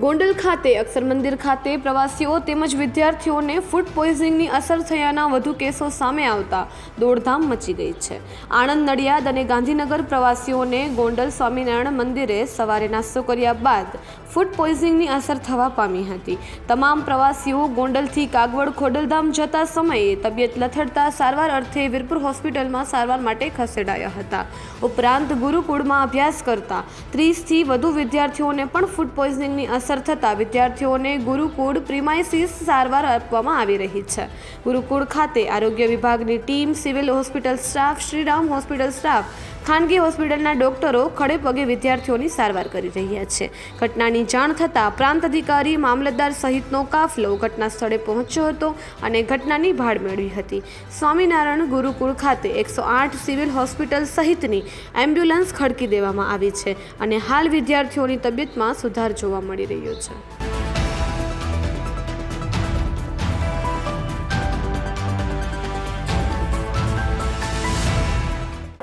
ગોંડલ ખાતે, અક્ષર મંદિર ખાતે પ્રવાસીઓ તેમજ વિદ્યાર્થીઓને ફૂડ પોઈઝનિંગની અસર થયાના વધુ કેસો સામે આવતા દોડધામ મચી ગઈ છે. આણંદ, નડિયાદ અને ગાંધીનગર પ્રવાસીઓને ગોંડલ સ્વામિનારાયણ મંદિરે સવારે નાસ્તો કર્યા બાદ ફૂડ પોઈઝનિંગની અસર થવા પામી હતી. તમામ પ્રવાસીઓ ગોંડલથી કાગવડ ખોડલધામ જતા સમયે તબિયત લથડતા સારવાર અર્થે વીરપુર હોસ્પિટલમાં સારવાર માટે ખસેડાયા હતા. ઉપરાંત ગુરુકુળમાં અભ્યાસ કરતા ત્રીસથી વધુ વિદ્યાર્થીઓને પણ ફૂડ પોઈઝનિંગની અસર થતાં વિદ્યાર્થીઓને ગુરુકુળ પ્રિમાઇસીસ સારવાર આપવામાં આવી રહી છે. ગુરુકુળ ખાતે આરોગ્ય વિભાગની team, civil hospital staff, Shriram hospital staff ખાનગી હોસ્પિટલના ડોક્ટરો ખડે પગે વિદ્યાર્થીઓની સારવાર કરી રહ્યા છે. ઘટનાની જાણ થતાં પ્રાંત અધિકારી, મામલતદાર સહિતનો કાફલો ઘટના સ્થળે પહોંચ્યો હતો અને ઘટનાની ભાળ મેળવી હતી. સ્વામિનારાયણ ગુરુકુળ ખાતે એકસો આઠ સિવિલ હોસ્પિટલ સહિતની એમ્બ્યુલન્સ ખડકી દેવામાં આવી છે અને હાલ વિદ્યાર્થીઓની તબિયતમાં સુધાર જોવા મળી રહ્યો છે.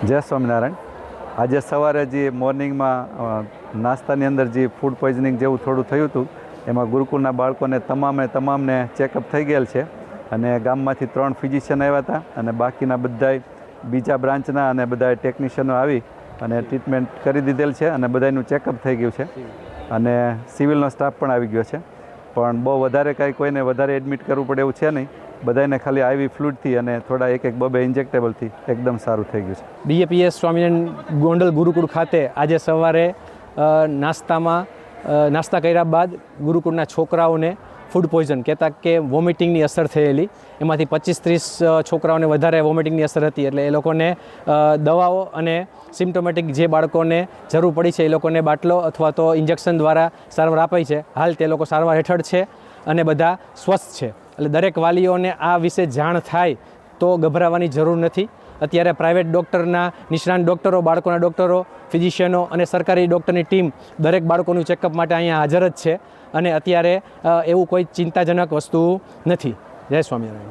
જય સ્વામિનારાયણ. આજે સવારે જે મોર્નિંગમાં નાસ્તાની અંદર જે ફૂડ પોઈઝનિંગ જેવું થોડું થયું હતું, એમાં ગુરુકુળના બાળકોને તમામે તમામને ચેકઅપ થઈ ગયેલ છે અને ગામમાંથી ત્રણ ફિઝિશિયન આવ્યા હતા અને બાકીના બધાય બીજા બ્રાન્ચના અને બધા ટેકનિશિયનો આવી અને ટ્રીટમેન્ટ કરી દીધેલ છે અને બધાનું ચેકઅપ થઈ ગયું છે. અને સિવિલનો સ્ટાફ પણ આવી ગયો છે. પણ બહુ વધારે કાંઈ કોઈને વધારે એડમિટ કરવું પડે એવું છે નહીં. બધાને ખાલી આવી ફ્લૂડથી અને થોડા એક એક બબે ઇન્જેક્ટેબલથી એકદમ સારું થઈ ગયું છે. બીએપીએસ સ્વામિનારાયણ ગોંડલ ગુરુકુળ ખાતે આજે સવારે નાસ્તામાં નાસ્તા કર્યા બાદ ગુરુકુળના છોકરાઓને ફૂડ પોઈઝન કહેતા કે વોમિટિંગની અસર થયેલી. એમાંથી પચીસ ત્રીસ છોકરાઓને વધારે વોમિટિંગની અસર હતી એટલે એ લોકોને દવાઓ અને સિમ્ટોમેટિક જે બાળકોને જરૂર પડી છે એ લોકોને બાટલો અથવા તો ઇન્જેક્શન દ્વારા સારવાર અપાઈ છે. હાલ તે લોકો સારવાર હેઠળ છે અને બધા સ્વસ્થ છે. એટલે દરેક વાલીઓને આ વિશે જાણ થાય તો ગભરાવાની જરૂર નથી. અત્યારે પ્રાઇવેટ ડૉક્ટરના નિષ્ણાંત ડૉક્ટરો બાળકોના ડૉક્ટરો ફિઝિશિયનો અને સરકારી ડૉક્ટરની ટીમ દરેક બાળકોનું ચેકઅપ માટે અહીંયા હાજર જ છે. અને અત્યારે એવું કોઈ ચિંતાજનક વસ્તુ નથી. જય સ્વામિનારાયણ.